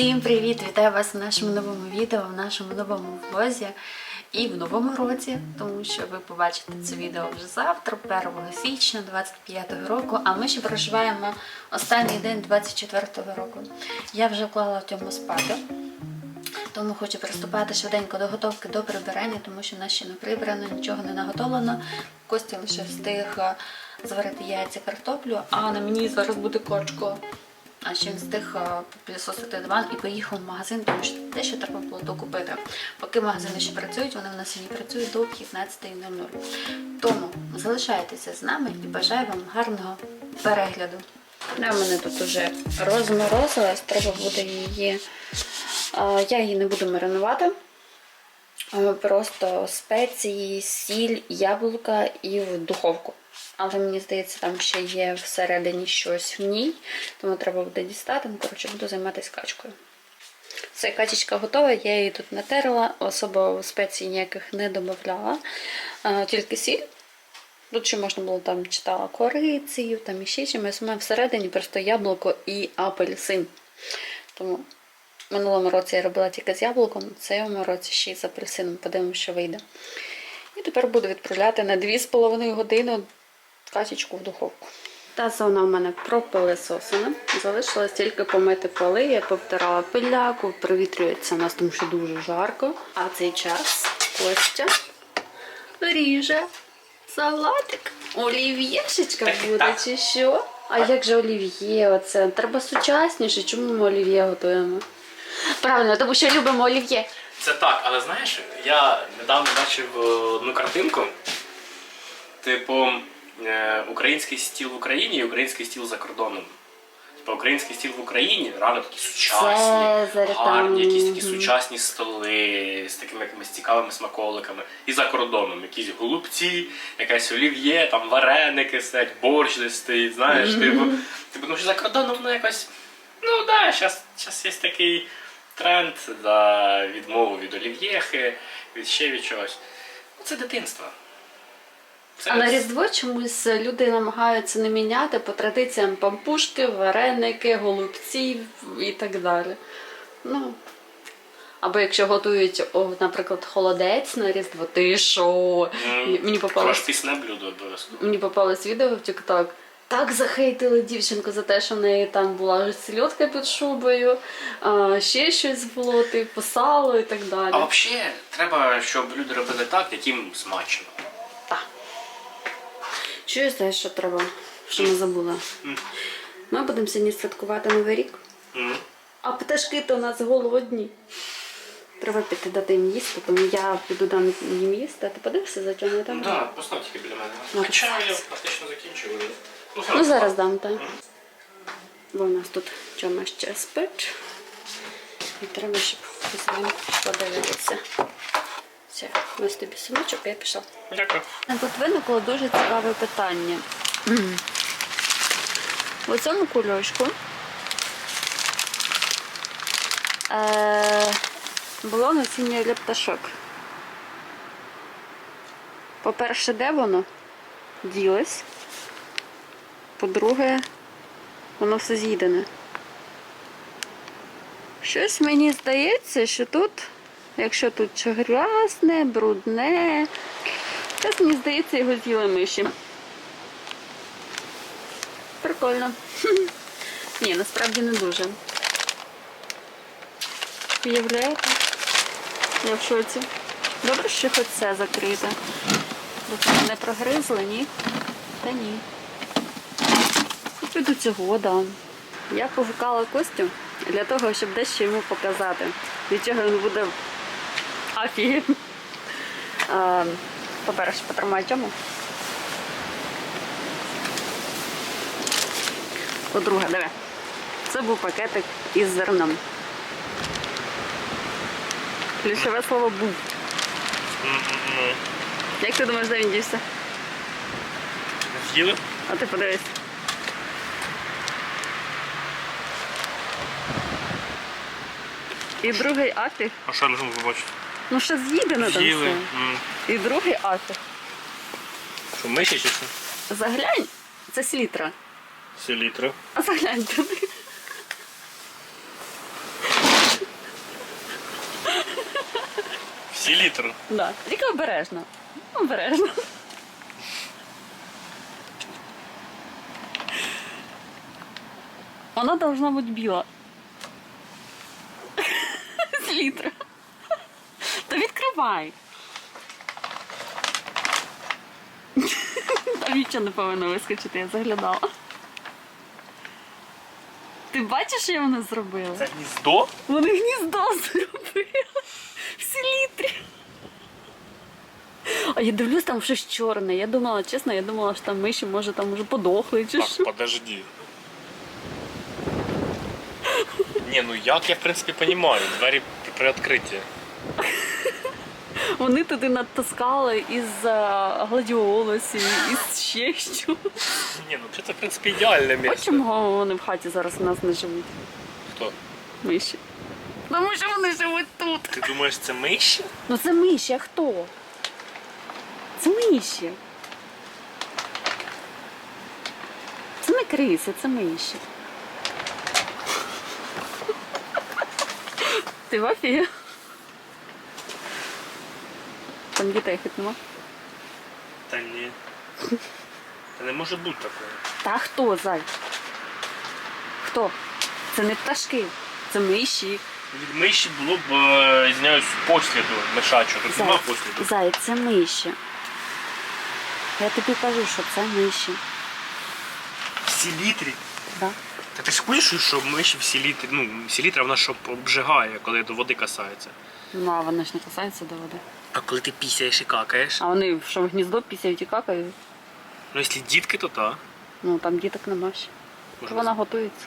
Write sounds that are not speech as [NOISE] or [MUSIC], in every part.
Всім привіт! Вітаю вас в нашому новому відео, в нашому новому влозі і в новому році, тому що ви побачите це відео вже завтра, 1 січня 25-го року. А ми ще проживаємо останній день 24-го року. Я вже вклала в цьому спати. Тому хочу приступати швиденько до готовки до прибирання, тому що в нас ще не прибрано, нічого не наготовлено. Костя лише встиг е, зварити яйця картоплю, а на мені зараз буде кочко. А ще встиг е, пилісосити диван і поїхав в магазин, тому що те, що треба було докупити. Поки магазини ще працюють, вони в нас сьогодні працюють до 15.00. Тому залишайтеся з нами і бажаю вам гарного перегляду. Вона мене тут уже розморозилась, треба буде її. Я її не буду маринувати. А, Просто спеції, сіль, яблука і в духовку. Але мені здається, там ще є всередині щось в ній, тому треба буде дістати. Ну, коротше, буду займатися качкою. Все, качечка готова, я її тут натерла, особо спецій ніяких не додавала, тільки сіль. Тут ще можна було там читала корицею, там ще чимось. У мене всередині просто яблуко і апельсин. Тому в минулому році я робила тільки з яблуком, в цьому році ще й з апельсином. Подивимося, що вийде. І тепер буду відправляти на 2,5 години качечку в духовку. Та зона у мене пропилисосена. Залишилось тільки помити поли. Я повтирала пиляку, провітрюється у нас, тому що дуже жарко. А цей час Костя ріже салатик. Олів'єшечка буде чи що? А як же олів'є? Оце треба сучасніше. Чому ми олів'є готуємо? Правильно, тому що любимо олів'є. Це так, але знаєш, я недавно бачив е, одну картинку, типу, український стіл в Україні і український стіл за кордоном. Типу, український стіл в Україні реально такі сучасні, Цезарь гарні, якісь такі сучасні столи з такими якимись цікавими смаколиками. І за кордоном якісь голубці, якась олів'є, там вареники сидять, борщ десь стоїть, знаєш, типу, типу, ну що за кордоном воно якось. Ну да, зараз є такий тренд за відмову від олів'єхи, від ще від чогось. Ну, Це дитинство. Це А на Різдво чомусь люди намагаються не міняти по традиціям пампушки, вареники, голубці і так далі. Ну. Або якщо готують, о, наприклад, холодець на Різдво, ти що? М, Мені попалось, Розписне блюдо обов'язково. мені попалось відео в TikTok. Так захейтили дівчинку за те, що в неї там була сільотка під шубою, а, ще щось було, типу сало і так далі. А взагалі, треба, щоб люди робили так, яким смачно. Я знаю, що треба, що не забула. Ми будемо сьогодні святкувати Новий рік, а пташки то у нас голодні. Треба піти дати їм їсти, тому я піду дам їм їсти, а ти подивишся за чого там? Ну так, постав тільки біля мене. Хоча я практично закінчив. але- Ну, Ну зараз дам, так. Бо у нас тут чому ще спить. І треба, щоб зранку подивитися. Все, ось тобі синочок, я пішла. Дякую. Тут виникло дуже цікаве питання. У цьому кульочку е, було насіння для пташок. По-перше, де воно ділось? По-друге, воно все з'їдене. Щось мені здається, що тут, якщо тут грязне, брудне, Щось мені здається, його з'їли миші. Прикольно. [LAUGHS] Ні, насправді не дуже. Уявляєте? Я в шоці. Добре, що хоч це закрите. Бо не прогризли, ні? Та ні. І до цього, да. Я погукала Костю для того, щоб дещо йому показати. Від чого він буде афіг. По-перше, потримай цьому. По-друге, диви. Це був пакетик із зерном. Ключове слово був. Як ти думаєш, де він дівся? З'їли? А ти подивись. І другий афіг. А що я можу побачити? Ну ще з'їдено там все. І другий аркуш. Що, миші чи що? Заглянь, це слітра. Селітра. А заглянь туди. Селітра. Да. Тільки обережно. Обережно. Вона должна бути біла. З. Та відкривай. [LAUGHS] Там нічого не повинно вискочити, я заглядала. Ти бачиш, що вони зробили? Це гніздо? Вони гніздо зробили в селітрі. А я дивлюсь, там щось чорне. Я думала, чесно, я думала, що там миші, може, там уже подохли чи що. подожди. Ні, ну як я в принципі розумію, двері при- приоткриті. Вони туди натаскали із а, із ще що. Ні, ну це в принципі ідеальне місце. чому вони в хаті зараз у нас не живуть, Хто? миші. Тому що вони живуть тут. Ти думаєш, це миші? Ну це миші, а хто? Це миші. Це не криси, це миші. Ти в афі? Там дітей хоч нема. Та ні. Та не може бути такого. Та хто, зай? Хто? Це не пташки, це миші. Від миші було б, е, извиняюсь, посліду мишачого. Тут нема Зай, посліду. зай, це миші. Я тобі кажу, що це миші. В селітрі. Да? Та ти хочеш, що миші в селітрі, ну, селітра вона що обжигає, коли до води касається. Ну, а вони ж не касаються до води. А коли ти пісяєш і какаєш, А вони що в гніздо пісяють і какають. ну якщо дітки, то та. Ну там діток нема ще. Може, Вона готується.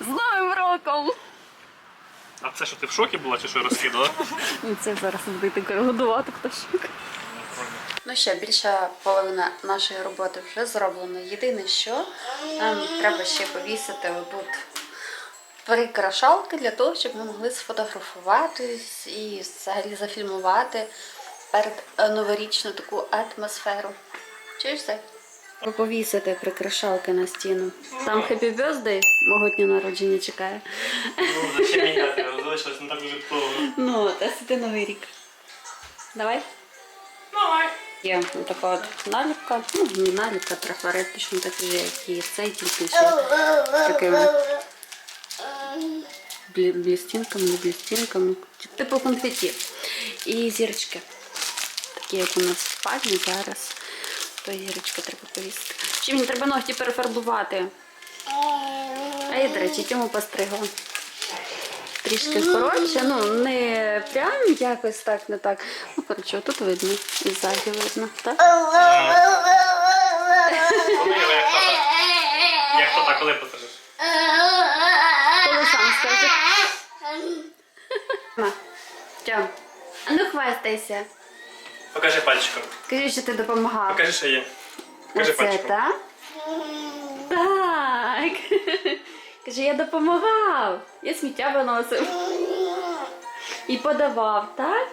З Новим роком! А це що ти в шокі була чи що розкидала? Ну, Це зараз збити годувати пташок. Ну що, більша половина нашої роботи вже зроблена. Єдине, що нам треба ще повісити отут прикрашалки для того, щоб ми могли сфотографуватись і взагалі зафільмувати перед е, новорічну таку атмосферу. Чуєш це? Повісити прикрашалки на стіну. Там Happy Birthday, мого дня народження чекає. Ну, ще міняти, залишилось не так дуже повно. Ну, та це новий рік. Давай. Давай. Є така от наліпка, ну не наліпка, трафарет, точно такий же, як і цей, тільки ще такими блістінками, не блістінками, типу конфеті. І зірочки. Такі, як у нас спальні зараз. То зірочки треба повісити. Ще мені треба ногті перефарбувати. А я, до речі, тьому постригла. Трішки коротше, ну не прям якось так, не так. Ну, коротше, тут видно і ззаді видно, так? Як? Як тата, коли посажеш? Коли сам скаже. Тьом, ну хвастайся. Покажи пальчиком. Кажи, що ти допомагав. Покажи, що є. Покажи Оце, пальчиком. так? Так. Каже, я допомагав. Я сміття виносив. І подавав, так?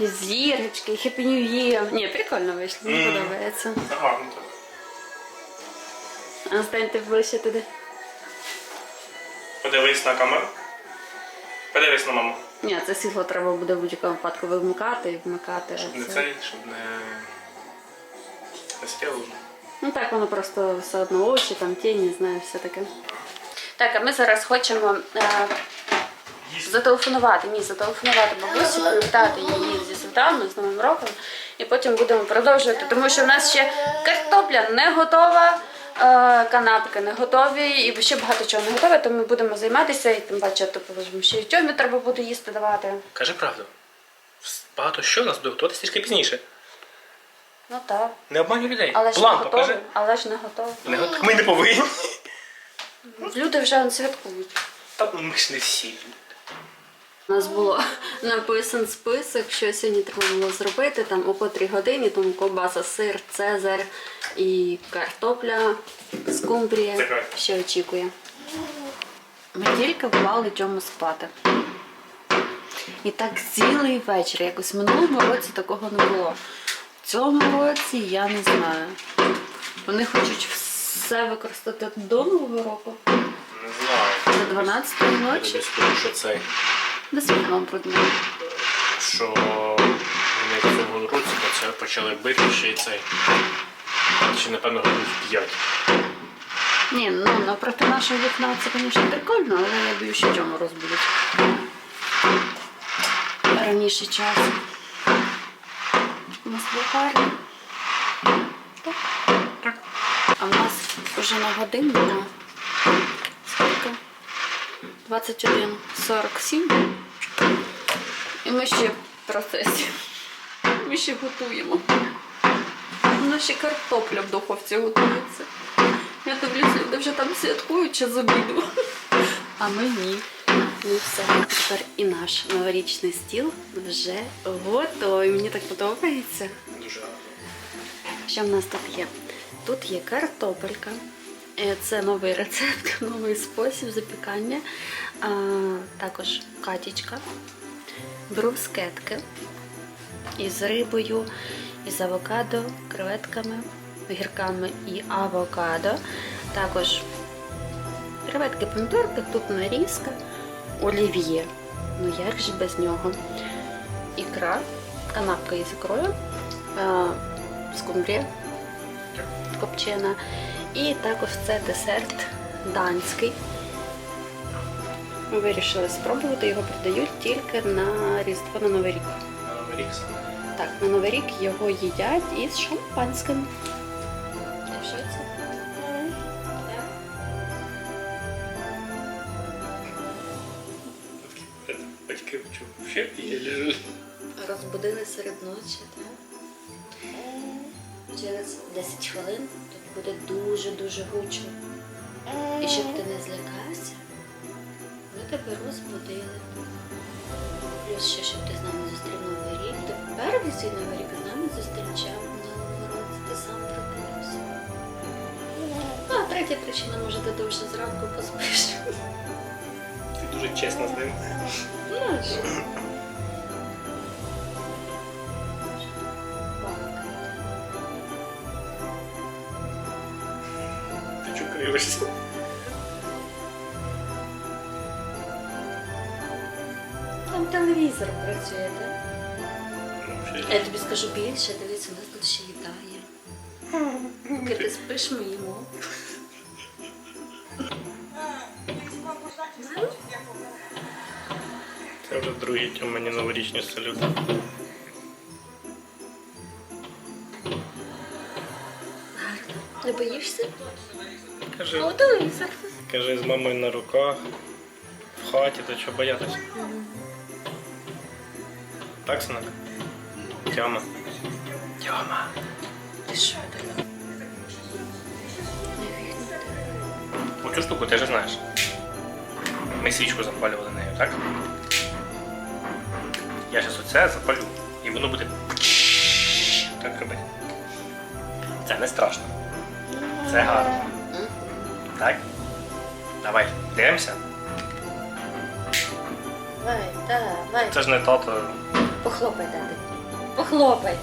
І зірочки, Happy New Year. Ні, прикольно вийшло, мені Мгм. подобається. Це гарно так. А станьте ближче туди. Подивись на камеру. Подивись на маму. Ні, це світло треба буде в будь-якому випадку вимикати і вмикати. Щоб не Це- цей, щоб не. Не. Ну так, воно просто все одно очі, там тіні, знаю, все таке. Так, а ми зараз хочемо е, зателефонувати, ні, зателефонувати бабусі, привітати її зі святами, з Новим роком, і потім будемо продовжувати, тому що в нас ще картопля не готова, канапки не готові, і ще багато чого не готове, то ми будемо займатися, і тим паче, то положимо, ще й тьомі треба буде їсти давати. Кажи правду. Багато що у нас буде готуватися трішки пізніше. Ну так. Не обманюй людей. Але ж План не покажи. готові. Але ж не готові. Не гот- Ми не повинні. Люди вже святкують. Та ми ж не всі. У нас було [LAUGHS] написан список, що сьогодні треба було зробити там о котрій годині, тому ковбаса, сир, цезар і картопля, скумбрія, що очікує. Ми тільки вклали Тьому спати. І так цілий вечір. Якось в минулому році такого не було. В цьому році я не знаю. Вони хочуть все використати до Нового року. Не знаю. До 12 Я ночі. тобі скажу, що цей, До світлом брудно. що вони в цьому році почали- бити ще й цей. Чи напевно років 5. Ні, ну напроти нашого вікна це, звісно, прикольно, але я боюсь, що чому розбудуть. Раніше часу. У нас було гарно. Так. Так. А в нас вже на скільки? 21.47. І ми ще в процесі. Ми ще готуємо. У нас ще картопля в духовці готується. Я дивлюся, люди вже там святкують чи з обіду. А ми ні. Ну все, тепер і наш новорічний стіл вже готовий. Мені так подобається. Дуже гарно. Що в нас тут є? Тут є картопелька. Е, Це новий рецепт, [LAUGHS] новий спосіб запікання. Також катічка, брускетки із рибою, із авокадо, креветками, огірками і авокадо. Також креветки, помідорки, тут нарізка, олів'є. Ну як же без нього? Ікра, канапка із ікрою, скумбрія копчена. І також це десерт данський. Ми вирішили спробувати, його продають тільки на Різдво на Новий рік. На Новий рік саме. Так, на Новий рік його їдять із шампанським. Що це? Батьки ще я лежу. Розбудили серед ночі, так? Через 10 хвилин буде дуже-дуже гучно. І щоб ти не злякався, ми тебе розбудили. Плюс ще, щоб ти з нами зустрів Новий рік. Перший свій Новий рік з нами зустрічав минулого року, ти сам прокинувся. Ну, а третя причина, може, ти довше зранку поспиш. Ти дуже чесно з ним. Ну, кривишся? Там телевізор працює, так? Я тобі скажу більше, дивіться, у нас тут ще їда є. Поки ти спиш, ми їмо. Це вже другий другі тьомані новорічні салюти. Кажи, О, кажи з мамою на руках, в хаті, то чого боятися. Так, синок? Тьома. Тьома. Ти що так? Оцю штуку ти ж знаєш. Ми свічку запалювали нею, так? Я зараз оце запалю. І воно буде так робити. Це не страшно. Це гарно. Так? Давай, дивимося. Давай, давай. Це ж не тато. Похлопай, дати. Похлопай.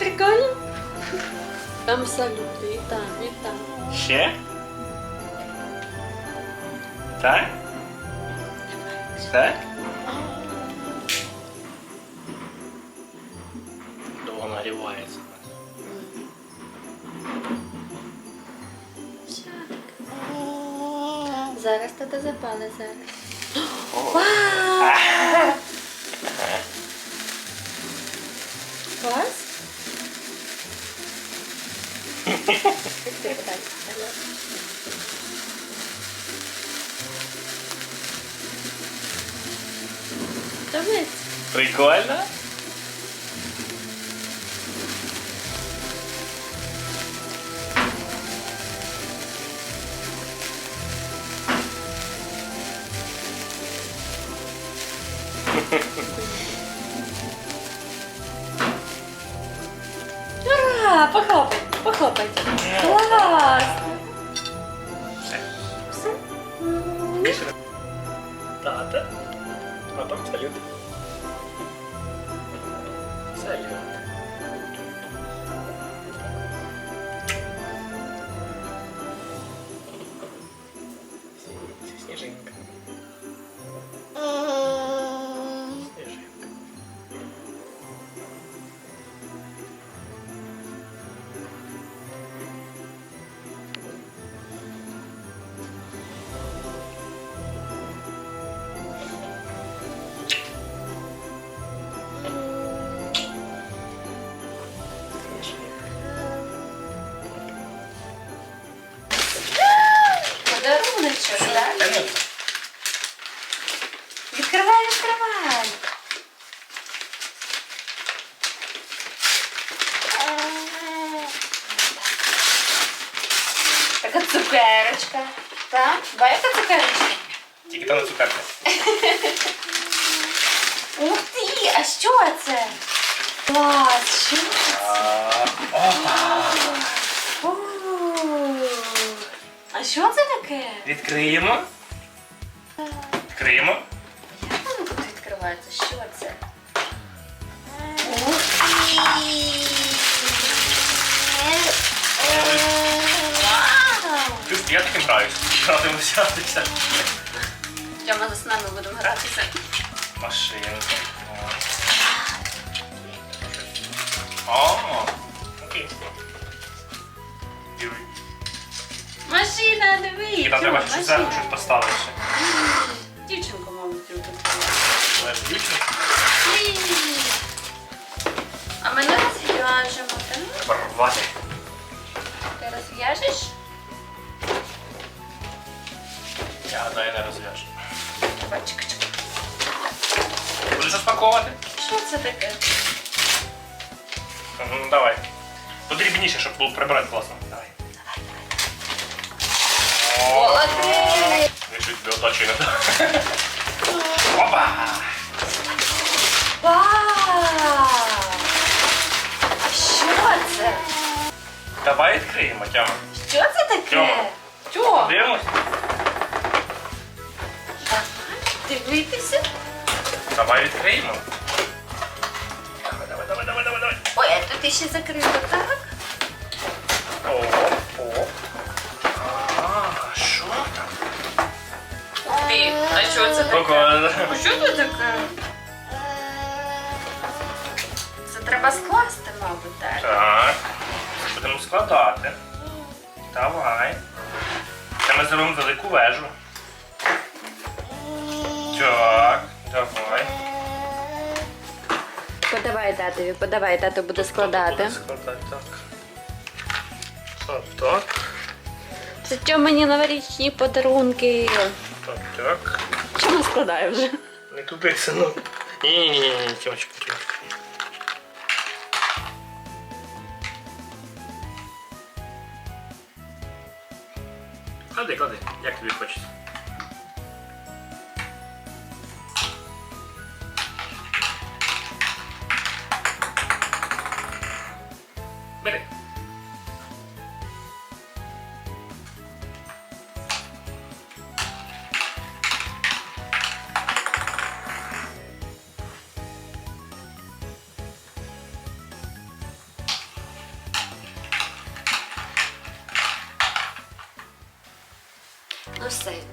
Прикольно? Там салюти, і там, і там. Ще? Так? Так? Довго нагрівається. Зараз тебе запали зараз. Клас? припадати. Прикольно? changing. Така цукерочка. Так? Бачите цукерочка? Тільки там не цукерка. Ух ти! А що це? Клас! Що це? А, Опа! А що це таке? Відкриємо. Відкриємо. Як воно тут відкривається? Що це? Ух ти! Я таким граюсь. Гратиму взятися. Тьома з нами будемо гратися. Машинка. О, окей. Диви. Машина, дивись! І там треба щось зверху щось поставити. Дівчинку, мабуть, тут Але ж дівчинка. А ми не розв'яжемо, так? Треба рвати. Ти розв'яжеш? Я гадаю, не розв'яжу. Давай, чекай, чекай. Будеш розпаковувати? Що це таке? Ну, давай. Подрібніше, щоб було прибирати класно. Давай. Молодець! Ви чуть до оточення. Опа! Вау! А що це? Давай відкриємо, Тьома. Що це таке? Тьома. Що? Дивимось? Дивитися. Давай відкриємо. Давай, давай, давай, давай, давай, давай. Ой, а тут ще закрито, так? О, о. А, що там? Ти, а що це таке? А що це таке? Це треба скласти, мабуть, так? Так. Будемо складати. Давай. Це ми зробимо велику вежу. Так, давай. Подавай татові, подавай, тато буде складати. Буде складати, так. Так, так, Це що мені новорічні подарунки? так, так. Чому складаю вже? Не туди, синок. Ні-ні-ні, Тімочка, Тімочка. Клади, клади, як тобі хочеться.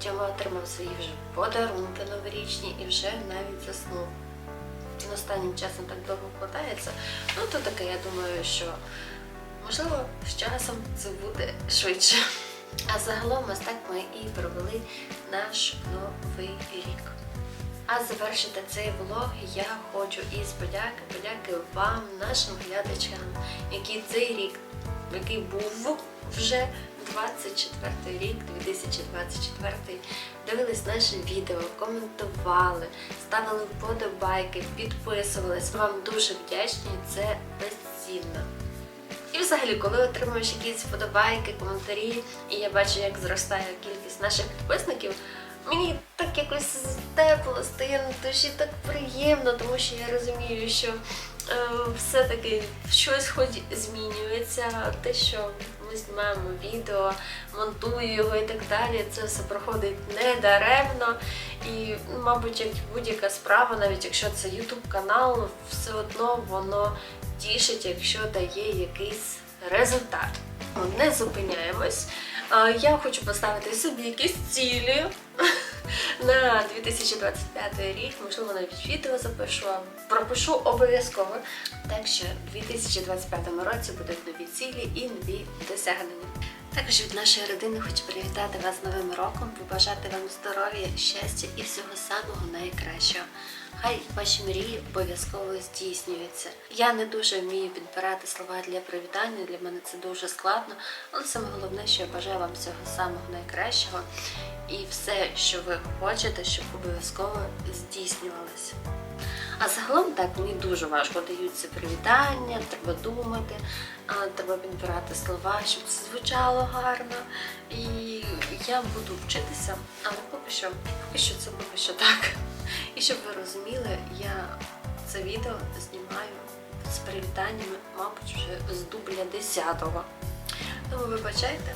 Тьома отримав свої вже подарунки новорічні і вже навіть заснув. Він останнім часом так довго вкладається. Ну то таке, я думаю, що можливо з часом це буде швидше. А загалом ось так ми і провели наш новий рік. А завершити цей влог я хочу із подяки, подяки вам, нашим глядачам, які цей рік, який був вже 24 рік, 2024, дивились наше відео, коментували, ставили вподобайки, підписувались. Вам дуже вдячні, це безцінно. І взагалі, коли отримуєш якісь вподобайки, коментарі, і я бачу, як зростає кількість наших підписників, мені так якось тепло стає на душі, так приємно, тому що я розумію, що все-таки щось хоч змінюється, те, що ми знімаємо відео, монтую його і так далі, це все проходить не даремно. І, ну, мабуть, як будь-яка справа, навіть якщо це YouTube канал, все одно воно тішить, якщо дає якийсь результат. Не зупиняємось. Я хочу поставити собі якісь цілі на 2025 рік. Можливо, навіть відео запишу, пропишу обов'язково. Так що в 2025 році будуть нові цілі і нові досягнення. Також від нашої родини хочу привітати вас з Новим роком, побажати вам здоров'я, щастя і всього самого найкращого. Хай ваші мрії обов'язково здійснюються. Я не дуже вмію підбирати слова для привітання, для мене це дуже складно, але саме головне, що я бажаю вам всього самого найкращого і все, що ви хочете, щоб обов'язково здійснювалося. А загалом так мені дуже важко даються привітання, треба думати, треба підбирати слова, щоб це звучало гарно. І я буду вчитися, але поки що, поки що це поки що так. І щоб ви розуміли, я це відео знімаю з привітаннями, мабуть, вже з дубля 10-го. Тому вибачайте.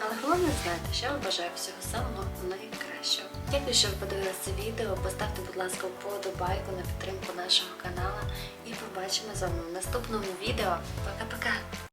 Але головне знайте, що я вам бажаю всього самого найкращого. Дякую, що ви подивилися відео. Поставте, будь ласка, вподобайку на підтримку нашого каналу. І побачимо з вами в наступному відео. Пока-пока!